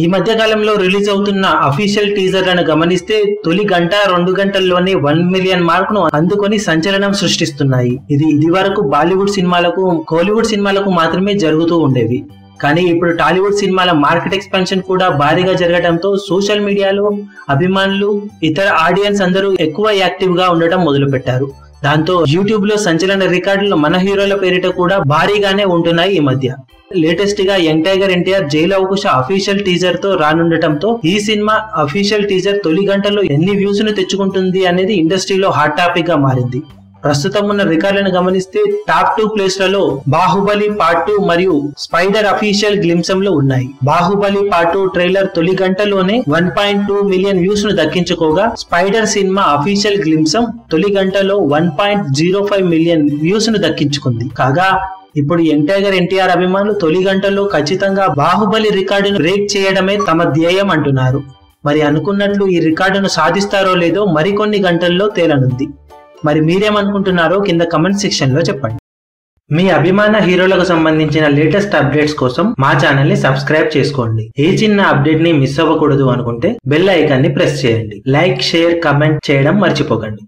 ఈ మధ్య కాలంలో రిలీజ్ అవుతున్న అఫీషియల్ టీజర్లను గమనిస్తే తొలి గంట రెండు గంటల్లోనే వన్ మిలియన్ మార్క్ను అందుకొని సంచలనం సృష్టిస్తున్నాయి. ఇది ఇది వరకు బాలీవుడ్ సినిమాలకు కోలీవుడ్ సినిమాలకు మాత్రమే జరుగుతూ ఉండేవి. కానీ ఇప్పుడు టాలీవుడ్ సినిమాల మార్కెట్ ఎక్స్పాన్షన్ కూడా భారీగా జరగడంతో సోషల్ మీడియాలో అభిమానులు ఇతర ఆడియన్స్ అందరూ ఎక్కువ యాక్టివ్గా ఉండటం మొదలుపెట్టారు. దాంతో యూట్యూబ్లో సంచలన రికార్డులు మన హీరోల పేరిట కూడా భారీగానే ఉంటున్నాయి ఈ మధ్య. లేటెస్ట్గా young tiger NTR jail అవకుశ official టీజర్తో రానుండటంతో ఈ సినిమా అఫీషియల్ టీజర్ తొలి గంటలో ఎన్ని వ్యూస్ను తెచ్చుకుంటుంది అనేది ఇండస్ట్రీలో హాట్ టాపిక్గా మారింది. ప్రస్తుతం ఉన్న రికార్డులను గమనిస్తే టాప్ టూ ప్లేస్లలో బాహుబలి పార్ట్ టూ మరియు స్పైడర్ అఫీషియల్ గ్లిమ్సమ్లో ఉన్నాయి. బాహుబలి పార్ట్ టూ ట్రైలర్ తొలి గంటలోనే వన్ పాయింట్ టూ మిలియన్ వ్యూస్ను దక్కించుకోగా స్పైడర్ సినిమా అఫీషియల్ గ్లిమ్సమ్ తొలి గంటలో one point zero five million వ్యూస్ను దక్కించుకుంది. కాగా ఇప్పుడు యంగ్ ఎన్టీఆర్ అభిమానులు తొలి గంటల్లో ఖచ్చితంగా బాహుబలి రికార్డును బ్రేక్ చేయడమే తమ ధ్యేయం అంటున్నారు. మరి అనుకున్నట్లు ఈ రికార్డును సాధిస్తారో లేదో మరికొన్ని గంటల్లో తేలనుంది. మరి మీరేమనుకుంటున్నారో కింద కమెంట్ సెక్షన్లో చెప్పండి. మీ అభిమాన హీరోలకు సంబంధించిన లేటెస్ట్ అప్డేట్స్ కోసం మా ఛానల్ని సబ్స్క్రైబ్ చేసుకోండి. ఏ చిన్న అప్డేట్ని మిస్ అవ్వకూడదు అనుకుంటే బెల్ ఐకాన్ని ప్రెస్ చేయండి. లైక్ షేర్ కమెంట్ చేయడం మర్చిపోకండి.